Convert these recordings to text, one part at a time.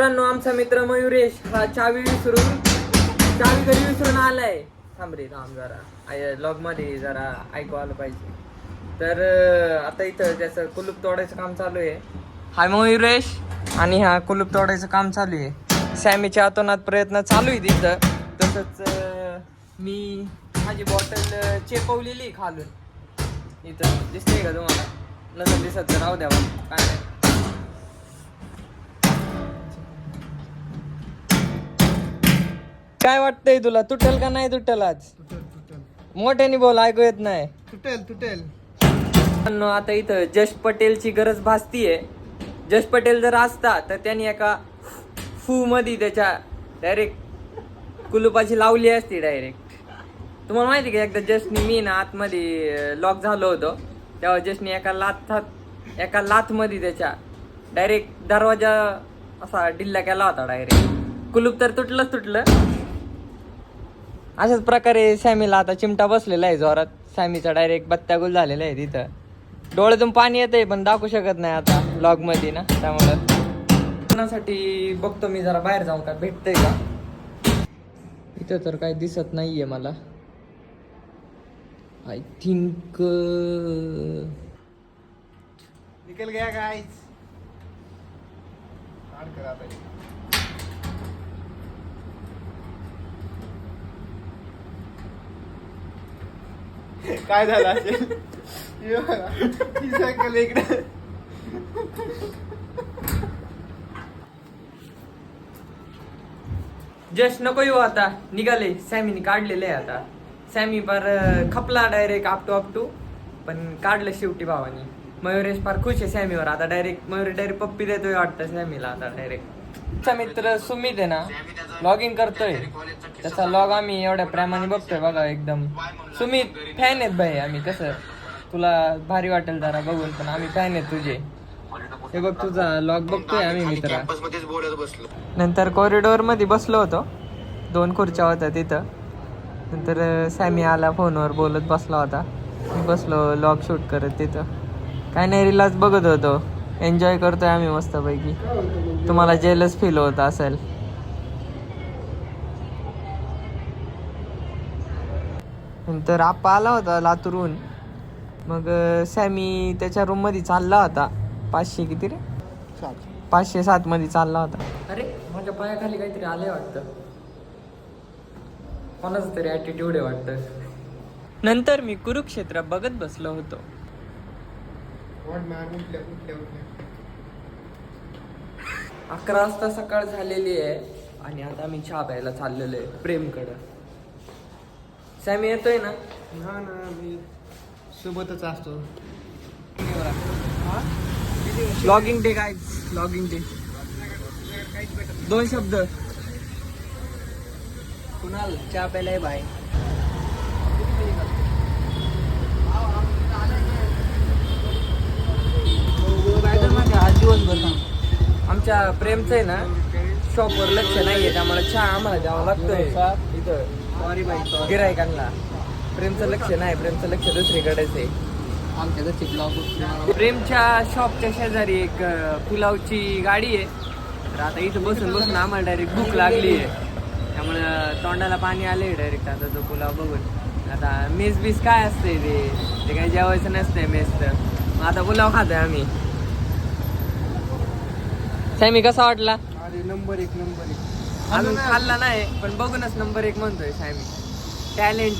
मित्रांनो आमचा मित्र मयुरेश हा चावी विसरून चावी घरी विसरून आलाय? थांब रे थांब जरा. लॉगमध्ये जरा ऐकू आलं पाहिजे. तर आता इथं त्याचं कुलूप तोडायचं काम चालू आहे. हाय मयुरेश. आणि हा कुलूप तोडायचं काम चालू आहे. सॅमीच्या आतोनात प्रयत्न चालू आहे तिथं तसंच मी माझी बॉटल चेपवलेली खालून. इथं दिसते का तुम्हाला? नसेल दिसत तर राहू द्या काय नाही. काय वाटतंय तुला? तुटल का नाही तुटल आज? तुटेल तुटेल. मोठ्याने बोल ऐकू येत नाही. तुटेल तुटेल. मित्रांनो, आता इथं जश पटेलची गरज भासतीये. जश पटेल जर असता तर त्यांनी एका फू मध्ये त्याच्या डायरेक्ट कुलुपाची लावली असती डायरेक्ट तुम्हाला माहिती का एकदा जशनी मी ना आतमध्ये लॉक झालो होतो. तेव्हा जशनी एका लाथात एका लाथमध्ये त्याच्या डायरेक्ट दरवाजा असा डिल्ला केला होता डायरेक्ट कुलूप तर तुटलंच तुटलं. अशाच प्रकारे सॅमीला आता चिमटा बसलेला आहे जोरात. सॅमीचा डायरेक्ट बत्त्यागुल झालेला आहे तिथं. डोळ्यातून पाणी येतंय पण दाखवू शकत नाही आता ब्लॉगमध्ये ना त्यामुळं. कोणासाठी बघतो मी जरा बाहेर जाऊन का भेटतंय का? इथं तर काही दिसत नाहीये मला. आय थिंक निकल गया गाइस काढ कर आता हे. काय झालं असेल? हे बघा, ही सायकल इकडे. जस्ट नको येऊ आता. निघाले. सॅमीने काढलेले आहे आता. सॅमी पर अं, खपला डायरेक्ट आपटू टू टू पण काढलं शेवटी भावानी. मयुरेश फार खुश आहे सॅमीवर. आता डायरेक्ट मयुरेश डायरेक्ट पप्पी देतोय वाटतं सॅमीला आता डायरेक्ट तुमचा मित्र सुमित आहे ना लॉग इन करतोय. त्याचा लॉग आम्ही एवढ्या प्रेमाने बघतोय बघा एकदम. सुमित फॅन आहेत भाई आम्ही कसं? तुला भारी वाटेल जरा बघून पण आम्ही फॅन आहेत तुझे. हे बघ तुझा लॉग बघतोय आम्ही मित्र. नंतर कॉरिडोरमध्ये बसलो होतो. दोन खुर्च्या होत्या तिथं. नंतर सॅमी आला फोनवर बोलत बसला होता. मी बसलो लॉग शूट करत तिथं. काय नाही रिलाज बघत होतो. एन्जॉय करतोय आम्ही मस्तपैकी. तुम्हाला जेलच फील होत असेल. नंतर आप्पा आला होता लातूरून मग सॅमी त्याच्या रूममध्ये चालला होता. पाचशे किती रे. पाचशे सात मध्ये चालला होता. अरे माझ्या पायाखाली काहीतरी आले वाटतं. कोणाचं तरी ॲटिट्यूड आहे वाटतं. नंतर मी कुरुक्षेत्र बघत बसलो होतो. वाट मार उठल्या उठल्या उठल्या. अकरा वाजता सकाळ झालेली आहे आणि आता मी चहा प्यायला चाललेलो आहे प्रेमकडं. सॅमी येतोय ना? हा ना मी सोबतच असतो. लॉगिंग डे काय लॉगिंग डे दोन शब्द. कुणाल? चहा प्यायला आहे बाय आमच्या प्रेमचं आहे ना शॉपवर लक्ष नाहीये त्यामुळे चहा आम्हाला द्यावा लागतोय. इथं गिरायकांना प्रेमचं लक्ष नाही प्रेमचं लक्ष दुसरीकडेच आहे. प्रेमच्या शॉपच्या शेजारी एक अं, पुलावची गाडी आहे. तर आता इथं बसून बसून आम्हाला डायरेक्ट भूक लागली आहे. त्यामुळं तोंडाला पाणी आले डायरेक्ट आता तो पुलाव बघून. आता मेस बीस काय असते ते? ते काही जेवायचं नसतंय मेसचं. मग आता पुलाव खातोय आम्ही. सॅमी कसा वाटला? अरे नंबर एक नंबर एक. अजून खाल्ला नाही पण बघूनच नंबर एक म्हणतोय सॅमी टॅलेंट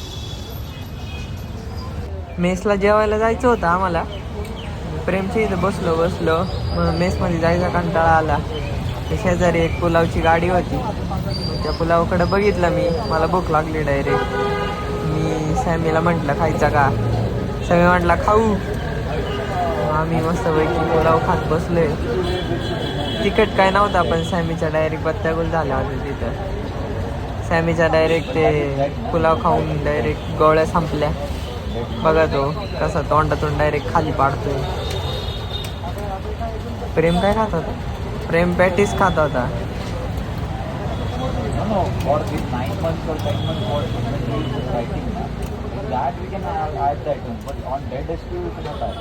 मेसला जेवायला जायचं होतं आम्हाला. प्रेमच्या इथं बसलो बसलो. मग मेसमध्ये जायचा कंटाळा आला. शेजारी एक पुलावची गाडी होती. त्या पुलावकडे बघितलं मी. मला भूक लागली डायरेक्ट. मी सॅमीला म्हटलं खायचा का? सॅमी म्हटला खाऊ. आम्ही मस्तपैकी पुलाव खात बसलोय. तिकट काय नव्हता पण सॅमीच्या डायरेक्ट बत्त्यागुल झाल्या होत्या तिथं. सॅमीच्या डायरेक्ट ते पुलाव खाऊन डायरेक्ट गोळ्या संपल्या. बघा तो कसा तोंडातून डायरेक्ट खाली पाडतोय. प्रेम काय खात होता? प्रेम पॅटीस खात होता. That we can add, add the item, but on dead HQ we cannot add.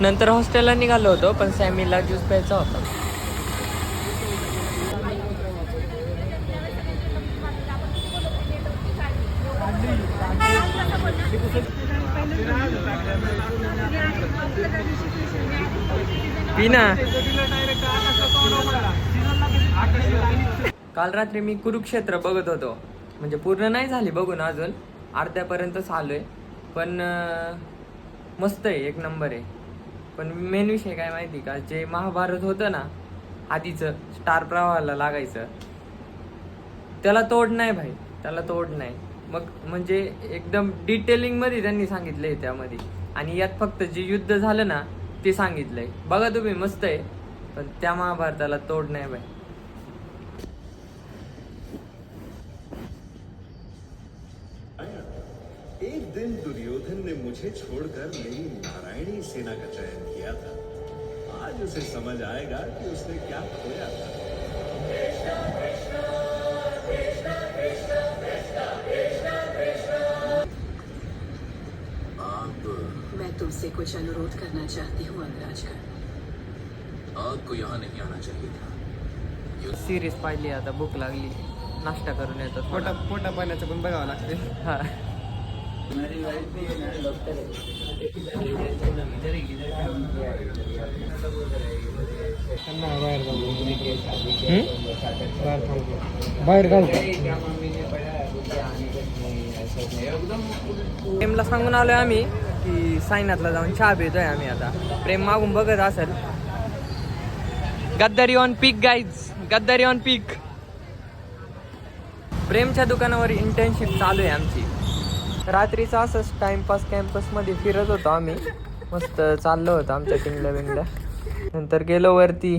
नंतर हॉस्टेलला निघालो होतो पण सॅमीला ज्यूस प्यायचा होता पिना काल रात्री मी कुरुक्षेत्र बघत होतो. म्हणजे पूर्ण नाही झाली बघून अजून. अर्ध्यापर्यंतच आलोय पण मस्त आहे एक नंबर आहे. पण मेन विषय काय माहिती का? जे महाभारत होतं ना आधीचं स्टार प्रवाहाला लागायचं त्याला तोड नाही भाई. त्याला तोड नाही. मग म्हणजे एकदम डिटेलिंगमध्ये त्यांनी सांगितलंय त्यामध्ये. आणि यात फक्त जे युद्ध झालं ना ते सांगितलंय. बघा तुम्ही मस्त आहे. पण त्या महाभारताला तोड नाही भाई. मुझे छोड़कर मेरी नारायणी सेना का चयन किया था। आज उसे समझ आएगा कि उसने क्या खोया था। आप मैं तुमसे कुछ अनुरोध करना चाहती हूँ अनुराजगढ़ आपको यहाँ नहीं आना चाहिए था। सिरीज पाहिली आता भूक लागली। नाश्ता करून येतो पोटा पोटा पाण्याचं पण बघावं लागते हा. बाहेर प्रेमला सांगून आलोय आम्ही की साईनाथला जाऊन चहा पितोय आम्ही आता. प्रेम मागून बघत असेल. गद्दारी ऑन पीक गाईज गद्दारी ऑन पीक प्रेमच्या दुकानावर इंटर्नशिप चालू आहे आमची. रात्रीचं असंच टाइमपास कॅम्पसमध्ये फिरत होतो आम्ही. मस्त चाललो होतो आमच्या टिंगल्या बिंगल्या नंतर गेलो वरती.